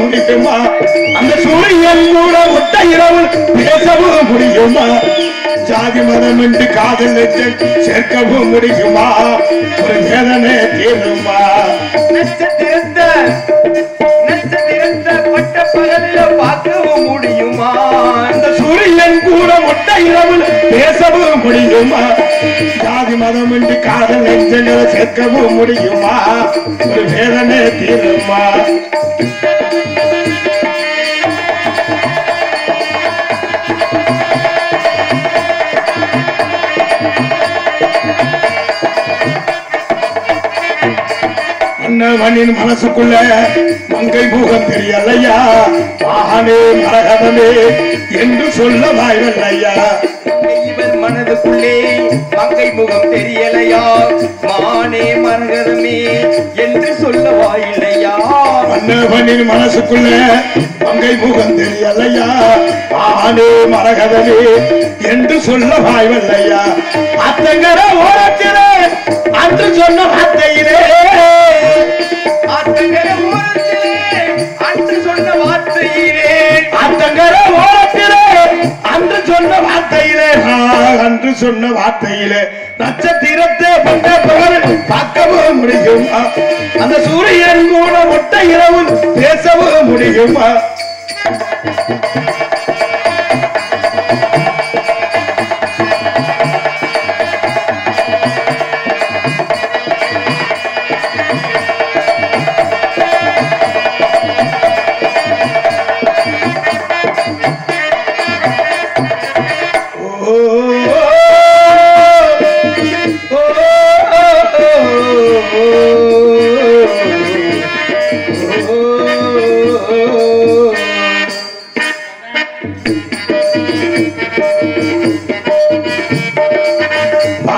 முடியுமா? அந்த சூரியன் கூட ஒட்ட இரவு பேசவும் முடியுமா? ஜாதி மதம் என்று காதல் நெஞ்சம் சேர்க்கவும் முடியுமா? ஒரு வேதனை தீருமா நட்சத்திரத்தை நட்சத்திரத்தை பட்ட பகல்ல பார்க்கவும் முடியுமா? அந்த சூரியன் கூட ஒட்ட இரவு பேசவும் முடியுமா? ஜாதி மதம் என்று காதல் நெஞ்சங்களை சேர்க்கவும் முடியுமா? ஒரு வேதனை தீருமா மன்னவனின் மனசுக்குள்ள? மங்கை முகம் தெரியலையா? ஆனே மரகதமே என்று சொல்ல வாய்வல்லையா இவர் மனதுக்குள்ளே மங்கை முகம் தெரியலையா? மானே மரகதமே என்று சொல்ல வாயில்லையா? மன்னவனின் மனசுக்குள்ள மங்கை முகம் தெரியலையா? ஆனே மரகதமே என்று சொல்ல வாய்வல்லையா அத்தங்கர ஓரத்திலே அன்று சொன்ன வார்த்தையிலே ஓரத்திலே. அன்று சொன்ன வார்த்தையிலே. அன்று சொன்ன வார்த்தையிலே. நட்சத்திரத்தை பட்ட பகல் பார்க்கவும் முடியுமா. அந்த சூரியன் கூட ஒட்ட இரவு பேசவும் முடியுமா.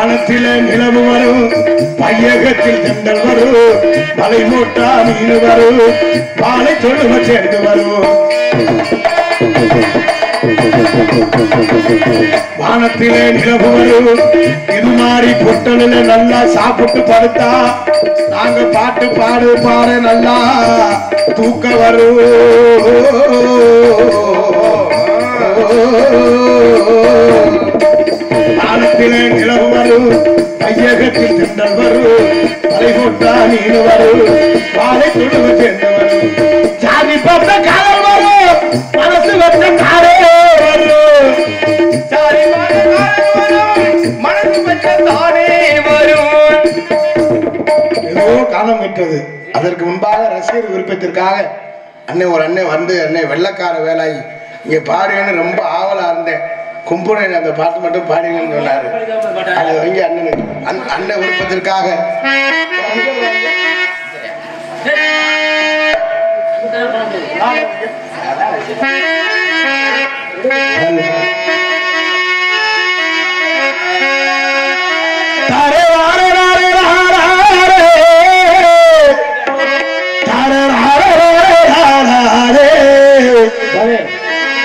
வானத்திலே நிலவு வரும். பையகத்தில் திண்டல் வரும். மலை மூட்டா மீன் வரும் பாலை தொழுவ சேர்ந்து வரும். வானத்திலே நிலவு வரும். இது மாதிரி பொட்டலில் நல்லா சாப்பிட்டு படுத்தா நாங்க பாட்டு பாடு பாட நல்லா தூக்க வரும். வானத்திலே நிலவு வரும் கையகத்தில் திண்டல் வரும் தலை போட்டா நீனு வரும் பாலை தொழுவ சேர்ந்து வரும் சாதி பார்த்த காலம் வரும். மனசு வந்த காலே வரும் சாரி மனசு பெற்ற தானே வரும். ஏதோ காலம் விட்டது. அதற்கு முன்பாக ரசிகர் விருப்பத்திற்காக அன்னை ஒரு அண்ணன் வந்து அன்னை வெள்ளக்கார வேலாயி இங்க பாருன்னு ரொம்ப ஆவலா இருந்தேன். கும்புரன் அந்த பாட்டு மட்டும் பாடுங்கன்னு சொன்னாரு. அது வாங்கி அண்ணனுக்கு. அந் அண்ணன் விருப்பத்திற்காக தாரே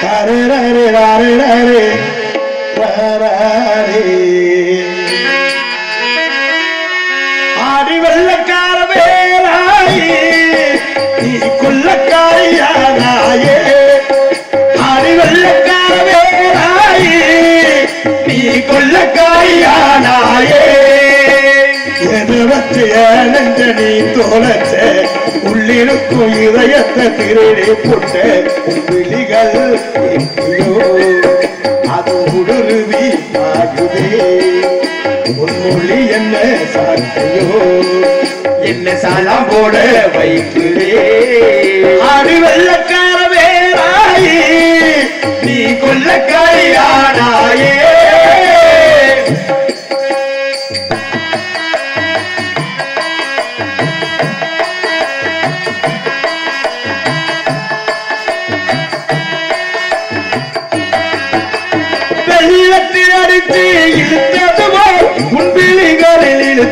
தாரே ராரே ராரே ராரே ராரே ஆடி வெள்ளக்கார வேலாயி நீ கொள்ளக்காரியானாயே ஆடி வெள்ளக்கார வேலாயி நீ கொள்ளக்காரியானாயே எது வச்சு நெஞ்ச நீ தோலச்ச உள்ளிருக்கும் இதயத்தை திருடி போட்ட. விழிகள் அது உடுருவி ஆகுதே. உன்மொழி என்ன சாட்டையோ என்ன சாலாம் போட வைக்குதே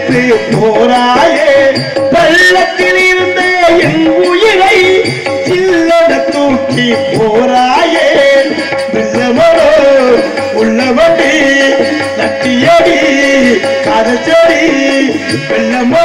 போராயே பள்ளத்தில் இருந்த என் உயிரை சில்லட தூக்கி போராயே வெள்ளமரோ உள்ளவடி நட்டியடி கதச்சடி வெள்ளமரோ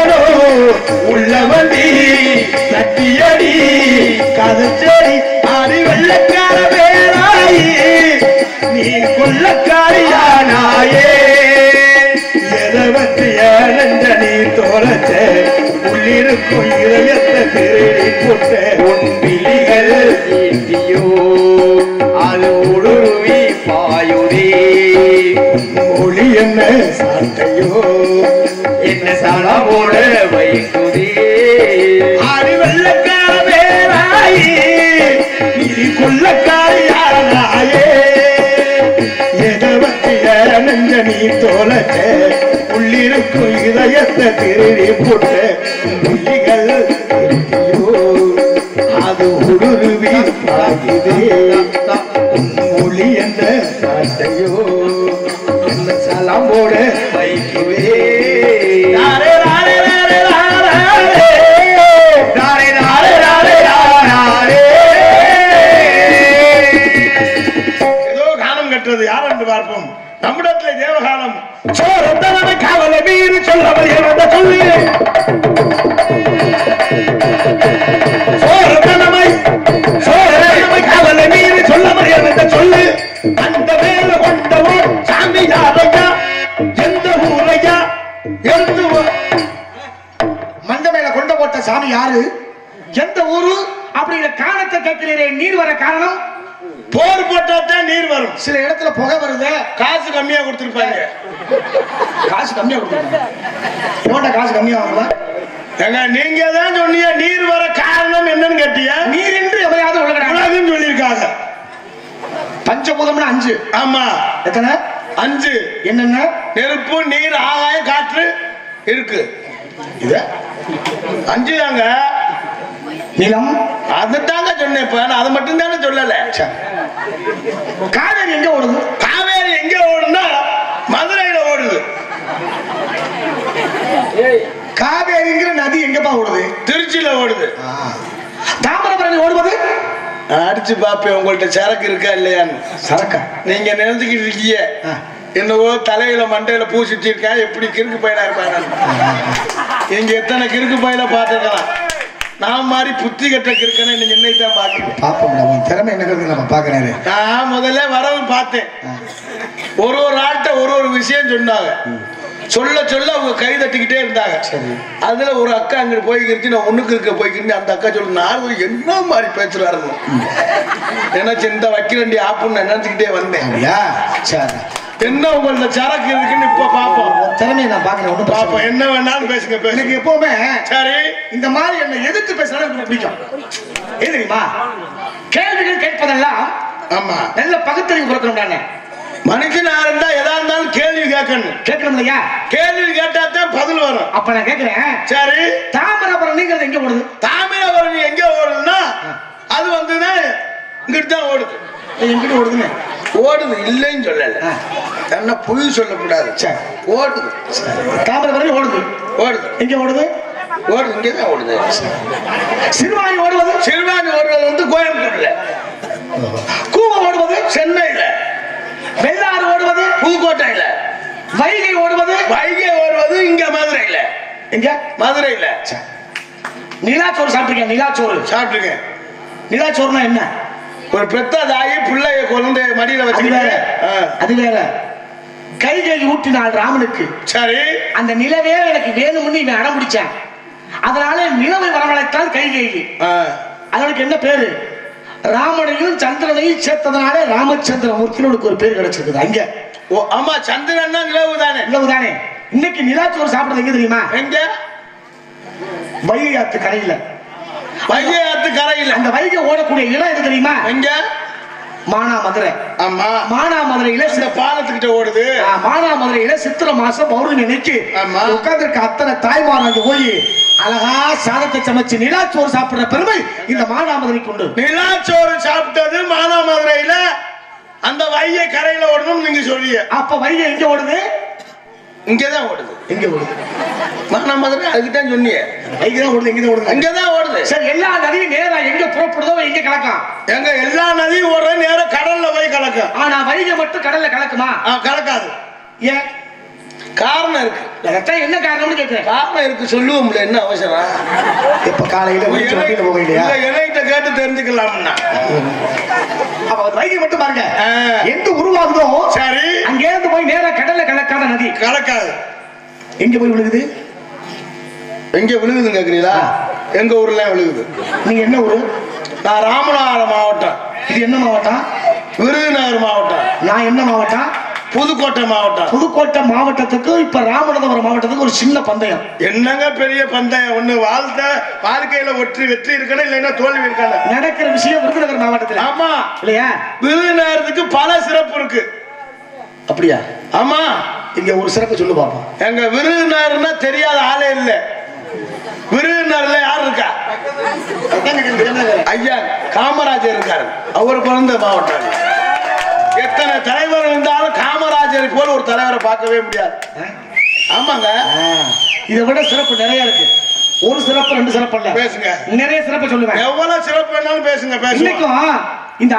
பாயுதே மொழி என்ன சாட்டையோ? என்ன சாலா போட வைக்குதே ஆடி வெள்ளக்கார வேறாயி நீ கொள்ளக்காரியானாயே எதை பற்றி ஏழஞ்ச நீ தோலச்ச உள்ளிருக்கும் இதயத்தை திருடி காலம் யார் என்று பார்ப்போம். நம்மிடத்திலே தேவகாலம். சோரத்தனமை காவலை மீறி சொல்லவர் என்ற சொல்லி சோரத்தனமை சோரத்தனமை காவலை மீறி சொல்லவர் என்ற சொல்லு. அந்த மேல கொண்டவோ சாமி யாரையா எந்த ஊரையா எந்த ஊ- மந்த மேல கொண்ட போட்ட சாமி யாரு? எந்த ஊரு? அப்படிங்கிற காரணத்தை கேட்கிறீரே நீர் வர காரணம்? போர் போட்டா தான் நீர் வரும். சில இடத்துல புகை வருது? காசு கம்மியா கொடுத்திருப்பாங்க. காசு கம்மியா கொடுக்குறாங்க இவன்ட காசு கம்மியா வாங்குவா ஏங்க நீங்க தான் சொன்னீங்க நீர் வர காரணம் என்னன்னு கேட்டியா நீர் என்று எவையாவது உலகம் சொல்லியிருக்காங்க. பஞ்சபூதம்னா அஞ்சு. ஆமா. எத்தனை? அஞ்சு. என்னென்ன? நெருப்பு நீர் ஆகாயம் காற்று இருக்கு. இத? அஞ்சு தாங்க. நிலம் அதுதாங்க சொன்னேன் இப்ப நான் அதை மட்டும் தானே சொல்லல. காவேரி எங்க ஓடுது? காவேரி எங்க ஓடுனா மதுரையில ஓடுது. காவேரிங்கிற நதி எங்கப்பா ஓடுது? திருச்சியில ஓடுது. தாமிரபரணி ஓடுவது அடிச்சு பாப்பேன் உங்கள்ட்ட சரக்கு இருக்கா இல்லையான்னு. சரக்கா? நீங்க நினைச்சுக்கிட்டு இருக்கீங்க. என்னவோ தலையில மண்டையில பூ சுத்தி இருக்கேன் எப்படி கிறுக்கு பையனா இருப்பாங்க இங்க எத்தனை கிறுக்கு பையனை பார்த்துக்கலாம் நான் மாதிரி புத்தி கட்ட கிறுக்கனை நீங்க என்னைத்தான் பாக்குறீங்க பாப்போம்ல உன் திறமை என்னங்கிறது நம்ம பாக்குறாரு நான் முதல்ல வரவு பார்த்தேன். ஒரு ஒரு ஆள்கிட்ட ஒரு ஒரு விஷயம் சொன்னாங்க. சொல்ல சொல்ல அவங்க கை தட்டிக்கிட்டே இருந்தாங்க. அதுல ஒரு அக்கா அங்கிட்டு போய்க்கிருச்சு நான் ஒண்ணுக்கு இருக்க போய்க்கிட்டு அந்த அக்கா சொல்லு நான் என்ன மாதிரி பேசுறாருன்னு நினைச்சு இந்த வக்கீலண்டி ஆப்புன்னு நினைச்சுக்கிட்டே வந்தேன். சரி. என்ன உங்கள்ட்ட சரக்கு இருக்குன்னு இப்ப பாப்போம். திறமையை நான் பாக்குறேன் ஒன்றும் பாப்போம். என்ன வேணாலும் பேசுங்க எனக்கு எப்பவுமே சரி. இந்த மாதிரி என்னை எதிர்த்து பேசினாலும் எனக்கு பிடிக்கும். தெரியுமா? கேள்விகள் கேட்பதெல்லாம் ஆமா. நல்ல பகுத்தறிவு கொடுக்கணும் தானே. மனுஷனா இருந்தா எதா இருந்தாலும் கேள்வி கேட்கணும். கேட்கணும் இல்லையா? கேள்வி கேட்டா தான் பதில் வரும். அப்ப நான் கேட்கிறேன். சரி. தாமிரபரணிங்கிறது எங்க ஓடுது? தாமிரபரணி எங்க ஓடுதுன்னா அது வந்துன்னா இங்கிட்டு தான் ஓடுது. இது எங்கிட்ட ஓடுதுன்னு? ஓடுது இல்லைன்னு சொல்லல. என்ன பொய் சொல்லக்கூடாது. ஓடுது தாமிரபரணி ஓடுது. ஓடுது. எங்க ஓடுது? ஓடுது இங்கே தான் ஓடுது சிறுவாணி ஓடுவது? சிறுவாணி ஓடுறது வந்து கோயம்புத்தூர்ல. கூவ ஓடுவது? சென்னையில. வெள்ளாறு ஓடுவது? புதுக்கோட்டையில. வைகை ஓடுவது? வைகை ஓடுவது இங்க மதுரையில. எங்க? மதுரையில. நிலாச்சோறு சாப்பிட்டிருக்கேன் நிலாச்சோறு. சாப்பிட்டுருக்கேன். நிலாச்சோறுனா என்ன? ஒரு பெத்த தாயி பிள்ளைய குழந்தைய மடியில வச்சுக்கிட்டு. அது வேற. கைகை ஊட்டினாள் ராமனுக்கு. சரி. அந்த நிலவே எனக்கு வேணும்னு இவன் அடம் பிடிச்சான். அதனால நிலவை வரவழைத்தான் கைகை ஆ. அதற்கு என்ன பேரு? ராமனையும் சந்திரனையும் சேர்த்ததுனால ராமச்சந்திர மூர்த்தினோட ஒரு பேர் கிடைச்சிருக்குது. அங்க. ஓ ஆமா சந்திரன் நிலவு தானே இவ்வளவு தானே இன்னைக்கு நிலாச்சோறு சாப்பிடுறது எங்க தெரியுமா? எங்க? வைகை ஆத்து கரையில. வைகை ஆத்து கரையில. அந்த வைகை ஓடக்கூடிய இடம் எது தெரியுமா? எங்க? மானாமதுரை. ஆமா. மானாமதுரையில இந்த பாலத்துக்கிட்ட ஓடுது. ஆ, மானாமதுரையில சித்திரை மாசம் பௌர்ணமி அன்னைக்கு ஆமா. உட்கார்ந்துருக்க அத்தனை தாய்மார் அங்க போய் அழகா சாதத்தை சமைச்சு நிலாச்சோறு சாப்பிடுற பெருமை இந்த மானாமதுரைக்கு உண்டு. நிலாச்சோறு சாப்பிட்டது மானாமதுரையில. அந்த வைகை கரையில ஓடணும் நீங்க சொல்லிய அப்ப வைகை எங்க ஓடுது? இங்கதான் ஓடுது. எங்க ஓடுது? நான் மதுரை அதுக்கு தான் சொன்னியே வைகை தான் ஓடுது எங்க தான் ஓடுது. அங்கதான் ஓடுது. சரி எல்லா நதியும் நேரா எங்க புறப்படுதோ எங்க கலக்கும் எங்க எல்லா நதியும் ஓடுற நேரம் கடல்ல போய் கலக்கும். ஆனா வைகை மட்டும் கடல்ல கலக்குமா? கலக்காது. ஏன்? காரணம் இருக்கு. அதான் என்ன காரணம்னு கேட்கிறேன் காரணம் இருக்கு சொல்லுவோம்ல என்ன அவசரம்? இப்ப காலையில வண்டியில போக இல்லையா இல்ல, இணையத்தை கேட்டு தெரிஞ்சுக்கலாம்னா. அப்ப வைகை மட்டும் பாருங்க. எங்க உருவாகுதோ சரி. அங்க இருந்து போய் நேரா கடல்ல கலக்காத நதி. கலக்காது. எங்க போய் விழுகுது? எங்க விழுகுதுன்னு கேக்குறீங்களா? எங்க ஊர்ல விழுகுது. நீங்க என்ன ஊரு? நான் ராமநாதபுரம் மாவட்டம். இது என்ன மாவட்டம்? விருதுநகர் மாவட்டம். நான் என்ன மாவட்டம்? புதுக்கோட்டை மாவட்டம். புதுக்கோட்டை மாவட்டத்துக்கு இப்ப ராமநாதபுரம் மாவட்டத்துக்கு ஒரு சின்ன பந்தயம். என்னங்க பெரிய பந்தயம்? ஒண்ணு வாழ்த்த வாழ்க்கையில வெற்றி வெற்றி இருக்கணும் இல்லைன்னா தோல்வி இருக்கணும் நடக்கிற விஷயம் விருதுநகர் மாவட்டத்துல. ஆமா. இல்லையா? விருதுநகரத்துக்கு பல சிறப்பு இருக்கு. அப்படியா? ஆமா. இங்க ஒரு சிறப்பு சொல்லு பாப்போம் எங்க விருதுநகர்னா தெரியாத ஆளே இல்ல. விருதுநகர்ல யார் இருக்கா? ஐயா காமராஜர் இருக்காரு. அவர் பிறந்த மாவட்டம். எத்தனை தலைவர் இருந்தாலும் காமராஜரை போல ஒரு தலைவரை பார்க்கவே முடியாது. ஆமாங்க. இதை விட சிறப்பு நிறைய இருக்கு. ஒரு சிறப்பு ரெண்டு சிறப்பு இல்ல. பேசுங்க. நிறைய சிறப்பு சொல்லுவேன். எவ்வளவு சிறப்பு வேணாலும் பேசுங்க பேசுங்க இந்த